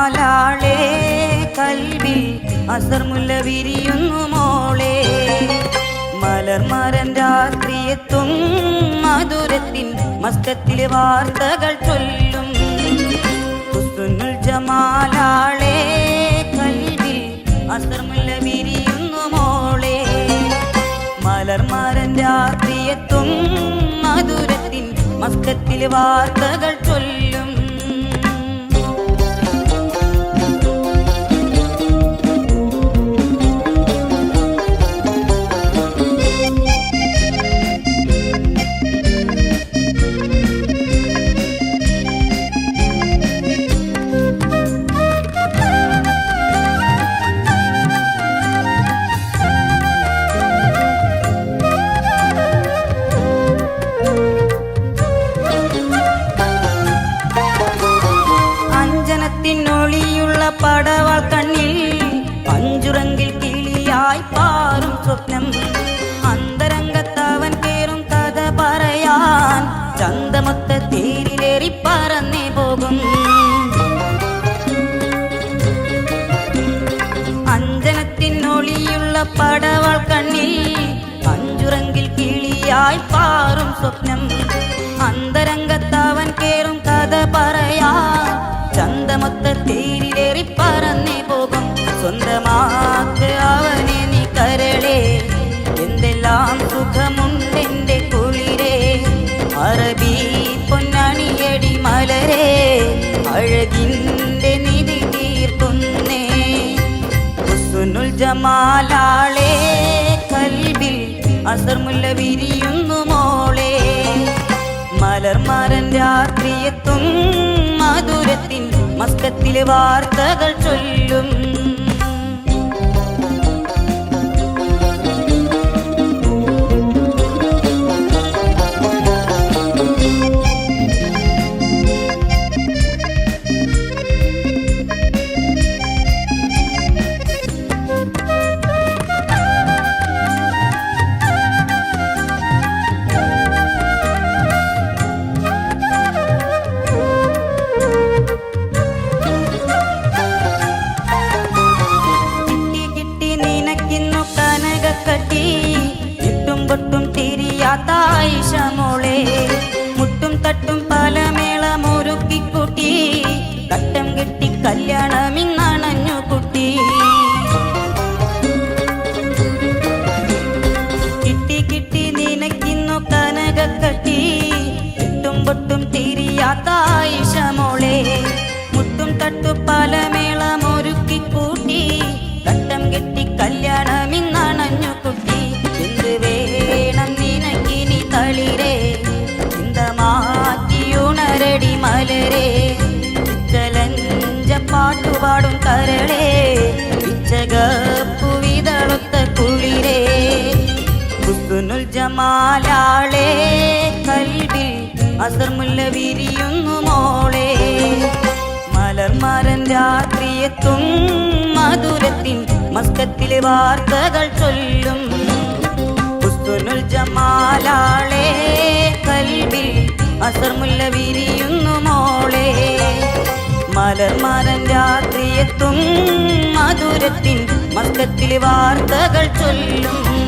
ജമാലാളെ കൽവിൽ അസർമുല്ല വിരിയുന്നു മോളെ. മലർമരൻ രാത്രിയെത്തും മധുരത്തിൻ മസ്തത്തിലെ വാർത്തകൾ ചൊല്ലും. ഹുസ്നുൽ ജമാലാളെ കൽവിൽ അസർമുല്ല വിരിയുന്നു മോളെ. മലർമരൻ രാത്രിയെത്തും മധുരത്തിൻ മസ്തത്തിലെ വാർത്തകൾ ചൊല്ലും. സ്വപ്നം അന്തരംഗത്തവൻ കേറും കഥ പറയാൻ ചന്തമൊത്ത തേരിലേറി പറന്നേ പോകും അഞ്ജനത്തിനൊളിയുള്ള പടവാൾ കണ്ണിൽ പഞ്ചുറങ്കിൽ കിളിയായി പാറും സ്വപ്നം അഴകിന്റെ നിധി തീർക്കുന്നേ ഹുസ്നുൽ ജമാലാളെ കൽബിൽ അസർമുല്ല വിരിയുന്നു മോളെ. മലർമരൻ രാത്രിയെത്തും മധുരത്തിൻ മസ്കത്തിലെ വാർത്തകൾ ചൊല്ലും. മലരേ ചലഞ്ച പാട്ടുപാടും കരളേ ഇച്ചകപ്പുവിതളുത്ത കുളിരേ. ഹുസ്നുൽ ജമാലാളെ കൽവിൽ അസർമുല്ല വിരിയുന്നു മോളെ. മലർമാരൻ രാത്രിയെത്തും മധുരത്തിൻ മസ്കത്തിലെ വാർത്തകൾ ചൊല്ലും. ഹുസ്നുൽ ജമാലാളെ കൽവിൽ അസർമുല്ല മോളെ മലർമരൻ രാത്രിയെത്തും മധുരത്തിൻ മസ്കത്തിലെ വാർത്തകൾ ചൊല്ലും.